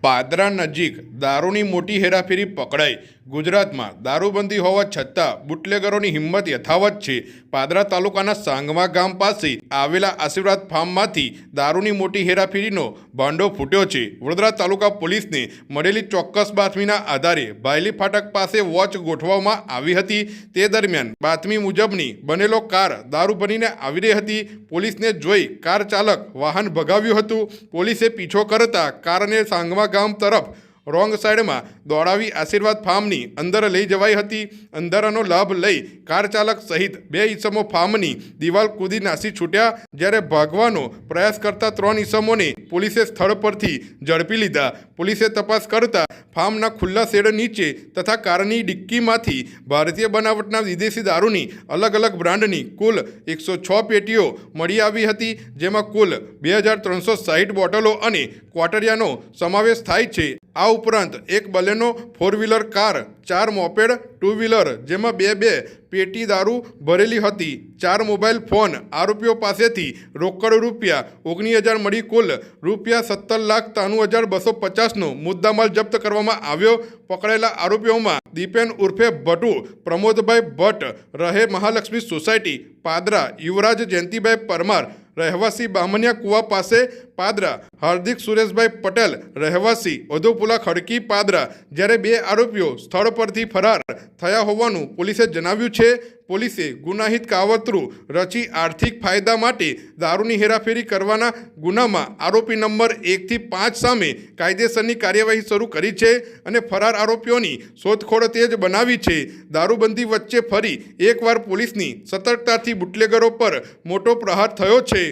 પાદરા નજીક દારૂની મોટી હેરાફેરી પકડાઈ. ગુજરાતમાં દારૂબંધી હોવા છતાં બુટલેગરોની હિંમત યથાવત છે. પાદરા તાલુકાના સાંગવા ગામ પાસે આવેલા આશીર્વાદ ફાર્મમાંથી દારૂની મોટી હેરાફેરીનો ભાંડો ફૂટ્યો છે. વડોદરા તાલુકા પોલીસને મળેલી ચોક્કસ બાતમીના આધારે ભાયલી ફાટક પાસે વોચ ગોઠવવામાં આવી હતી. તે દરમિયાન બાતમી મુજબની બનેલો કાર દારૂ ભરીને આવી રહી હતી. પોલીસને જોઈ કાર ચાલક વાહન ભગાવ્યું હતું. પોલીસે પીછો કરતા કારને સાંગવા ગામ તરફ રોંગ સાઈડમાં દોડાવી આશીર્વાદ ફાર્મની અંદર લઈ જવાઈ હતી. અંધારાનો લાભ લઈ કાર ચાલક સહિત બે ઈસમો ફાર્મની દિવાલ કૂદી નાસી છૂટ્યા. જ્યારે ભાગવાનો પ્રયાસ કરતા ત્રણ ઈસમોને પોલીસે સ્થળ પરથી ઝડપી લીધા. પોલીસે તપાસ કરતા ફાર્મના ખુલ્લા શેડ નીચે તથા કારની ડિક્કીમાંથી ભારતીય બનાવટના વિદેશી દારૂની અલગ અલગ બ્રાન્ડની કુલ એકસો છ પેટીઓ મળી આવી હતી, જેમાં કુલ બે હજાર ત્રણસો સાહીઠ બોટલો અને ક્વાટરિયાનો સમાવેશ થાય છે. આ ઉપરાંત એક બલેનો ફોર વ્હીલર કાર, ચાર મોપેડ ટુ વ્હીલર જેમાં બે બે પેટી દારૂ ભરેલી હતી, ચાર મોબાઈલ ફોન, આરોપીઓ પાસેથી રોકડ રૂપિયા ઓગણીસ હજાર મળી કુલ રૂપિયા સત્તર લાખ ત્રાણું હજાર બસો પચાસનો મુદ્દામાલ જપ્ત કરવામાં આવ્યો. પકડાયેલા આરોપીઓમાં દીપેન ઉર્ફે ભટુ પ્રમોદભાઈ ભટ્ટ, રહે મહાલક્ષ્મી સોસાયટી, પાદરા, યુવરાજ જયંતિભાઈ પરમાર, રહેવાસી બામણિયા કુવા પાસે પાદરા, હાર્દિક સુરેશભાઈ પટેલ, રહેવાસી વધુપુલા ખડકી પાદરા જ્યારે બે આરોપીઓ સ્થળ પરથી ફરાર થયા હોવાનું પોલીસે જણાવ્યું છે. પોલીસે ગુનાહિત કાવતરું રચી આર્થિક ફાયદા માટે દારૂની હેરાફેરી કરવાના ગુનામાં આરોપી નંબર એકથી પાંચ સામે કાયદેસરની કાર્યવાહી શરૂ કરી છે અને ફરાર આરોપીઓની શોધખોળ તેજ બનાવી છે. દારૂબંધી વચ્ચે ફરી એકવાર પોલીસની સતર્કતાથી બુટલેગરો પર મોટો પ્રહાર થયો છે.